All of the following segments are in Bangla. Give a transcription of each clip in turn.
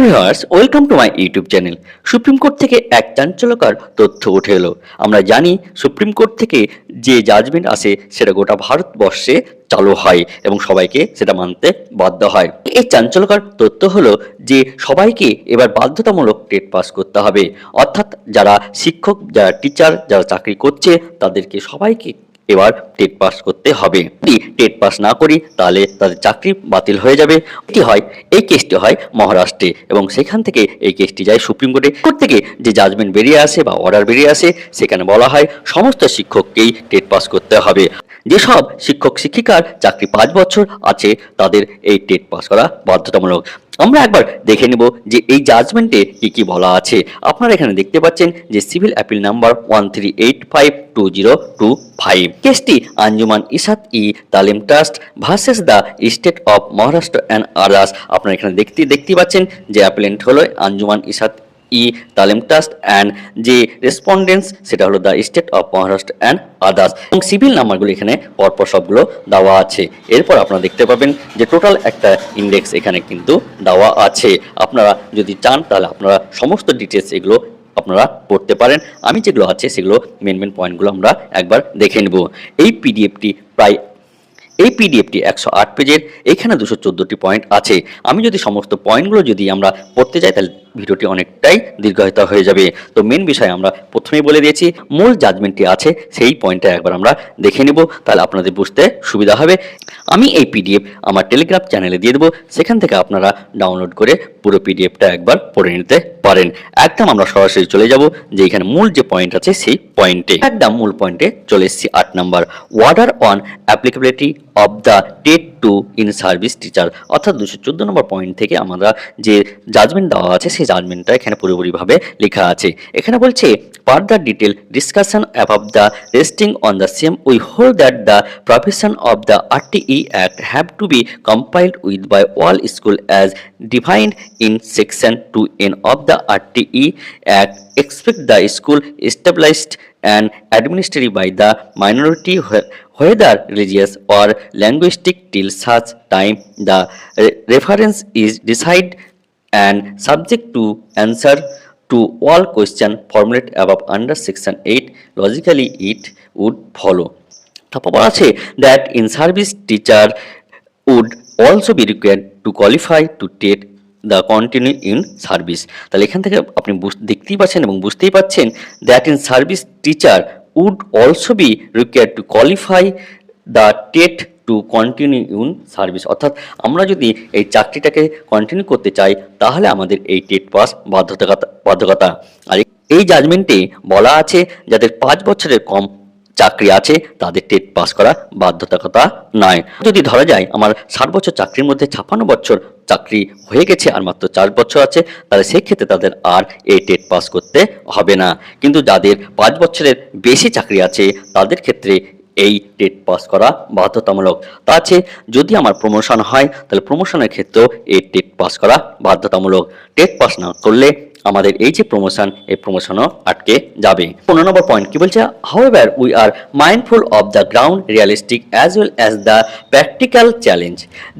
Viewers welcome to my YouTube channel Supreme Court থেকে এক চাঞ্চল্যকর তথ্য উঠে এলো। আমরা জানি সুপ্রিম কোর্ট থেকে যে জাজমেন্ট আসে, সেটা গোটা ভারতবর্ষে চালু হয় এবং সবাইকে সেটা মানতে বাধ্য হয়। এই চাঞ্চল্যকর তথ্য হলো যে সবাইকে এবার বাধ্যতামূলক টেট পাস করতে হবে। অর্থাৎ যারা শিক্ষক, যারা টিচার যারা চাকরি করছে, তাদেরকে সবাইকে এবার টেট পাস করতে হবে। যদি টেট পাস না করি, তাহলে তাদের চাকরি বাতিল হয়ে যাবে। এটি হয়? এই কেসটি হয় মহারাষ্ট্রে এবং সেখান থেকে এই কেসটি যায় সুপ্রিম কোর্টে। কোর্ট থেকে যে জাজমেন্ট বেরিয়ে আসে বা অর্ডার বেরিয়ে আসে, সেখানে বলা হয় সমস্ত শিক্ষককেই টেট পাস করতে হবে। যেসব শিক্ষক শিক্ষিকার চাকরি পাঁচ বছর আছে, তাদের এই টেট পাস করা বাধ্যতামূলক। আমরা একবার দেখে নেব যে এই জাজমেন্টে কি কি বলা আছে। আপনারা এখানে দেখতে পাচ্ছেন যে civil appeal number one three eight five two zero two five কেসটি Anjuman Ishaat e Taleem trust versus the state of Maharashtra and others. আপনারা এখানে দেখতে দেখতে পাচ্ছেন যে অ্যাপিলেন্ট হলো আঞ্জুমান ইসাত ই, তালিম ট্রাস্ট অ্যান্ড যে রেসপন্ডেন্স সেটা হলো the state of Maharashtra and others. এবং সিভিল নাম্বারগুলো এখানে পরপর সবগুলো দেওয়া আছে। এরপর আপনারা দেখতে পাবেন যে টোটাল একটা ইন্ডেক্স এখানে কিন্তু দেওয়া আছে। আপনারা যদি চান, তাহলে আপনারা সমস্ত ডিটেলস এগুলো আপনারা পড়তে পারেন। আমি যেগুলো আছে, সেগুলো মেন মেন পয়েন্টগুলো আমরা একবার দেখে নেব। এই পিডিএফটি প্রায়, এই পিডিএফটি একশো আট পেজের, এখানে দুশো চোদ্দোটি পয়েন্ট আছে। আমি যদি সমস্ত পয়েন্টগুলো যদি আমরা পড়তে যাই, তাহলে ভিডিওটি অনেকটাই দীর্ঘায়িত হয়ে যাবে। তো মেন বিষয় আমরা প্রথমেই বলে দিয়েছি, মূল জাজমেন্টটি আছে, সেই পয়েন্টটা একবার আমরা দেখে নেব, তাহলে আপনাদের বুঝতে সুবিধা হবে। আমি এই পিডিএফ আমার টেলিগ্রাম চ্যানেলে দিয়ে দেবো, সেখান থেকে আপনারা ডাউনলোড করে পুরো পিডিএফটা একবার পড়ে নিতে পারেন। একদম আমরা সরাসরি চলে যাব, যে এখানে মূল যে পয়েন্ট আছে, সেই পয়েন্টে একদম মূল পয়েন্টে চলে এসেছি আট number order on applicability of the TET to in service teacher অর্থাৎ দুশো চোদ্দ নম্বর পয়েন্ট থেকে আমরা যে জাজমেন্ট দেওয়া আছে, সেই জাজমেন্টটা এখানে পুরোপুরিভাবে লেখা আছে। এখানে বলছে further detail discussion above the resting on the same we hold that the provision of the R RTE act have to be complied with by all school as defined in section two N of the R RTE act expect the school established and administered by the minority whe- whether religious or linguistic till such time the re- reference is decided and subject to answer to all question formulated above under section 8 logically it would follow তারপর বলা আছে that in service teacher would also be required to qualify to TET the continue in service তাহলে এখান থেকে আপনি দেখতেই পাচ্ছেন এবং বুঝতেই পাচ্ছেন that in service teacher would also be required to qualify the TET to continue in service অর্থাৎ আমরা যদি এই চাকরিটাকে কন্টিনিউ করতে চাই, তাহলে আমাদের এই টেট পাস বাধ্যতা বাধ্যকতা। আর এই জাজমেন্টে বলা আছে, যাদের পাঁচ বছরের কম চাকরি আছে, তাদের টেট পাস করা বাধ্যতাকতা নয় যদি ধরা যায়, আমার ষাট বছর চাকরির মধ্যে ছাপ্পান্ন বছর চাকরি হয়ে গেছে আর মাত্র চার বছর আছে, তাহলে সেই ক্ষেত্রে তাদের আর এই টেট পাস করতে হবে না। কিন্তু যাদের পাঁচ বছরের বেশি চাকরি আছে, তাদের ক্ষেত্রে এই টেট পাস করা বাধ্যতামূলক। তা আছে, যদি আমার প্রমোশন হয়, তাহলে প্রমোশনের ক্ষেত্রেও এই টেট পাস করা বাধ্যতামূলক। টেট পাস না করলে আমাদের এই যে প্রমোশন এই প্রমোশনও আটকে যাবে। পনেরো নম্বর পয়েন্ট কি বলছে? However we are mindful of the ground realistic as well as the practical challenge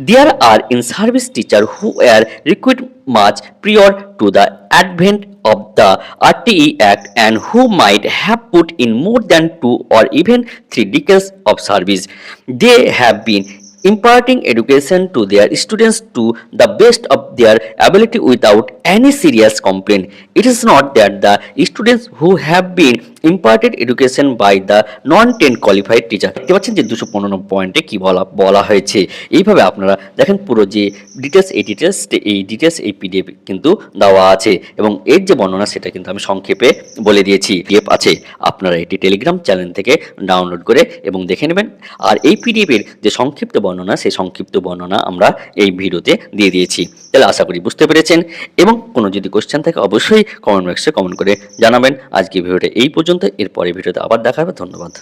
there are in service teacher who are required much prior to the advent of the RTE Act and who might have put in more than two or even three decades of service. They have been imparting education to their students to the best of their ability without any serious complaint. It is not that the students who have been imparted education by the non-10 qualified teacher. দেখতে পাচ্ছেন যে দুশো পনেরো পয়েন্টে কী বলা বলা হয়েছে। এইভাবে আপনারা দেখেন পুরো যে ডিটেলস এই ডিটেলস এই ডিটেলস এই পিডিএফ কিন্তু দেওয়া আছে। এবং এর যে বর্ণনা, সেটা কিন্তু আমি সংক্ষেপে বলে দিয়েছি। পিডিএফ আছে, আপনারা এটি টেলিগ্রাম চ্যানেল থেকে ডাউনলোড করে এবং দেখে নেবেন। আর এই পিডিএফ এর যে সংক্ষিপ্ত বর্ণনা, সেই সংক্ষিপ্ত বর্ণনা আমরা এই ভিডিওতে দিয়ে দিয়েছি। তাহলে আশা করি বুঝতে পেরেছেন। এবং কোনো যদি কোশ্চেন থাকে, অবশ্যই কমেন্ট বক্সে কমেন্ট করে জানাবেন। আজকে ভিডিওটা এই পর্যন্ত এরপরে ভিডিওতে আবার দেখা হবে ধন্যবাদ।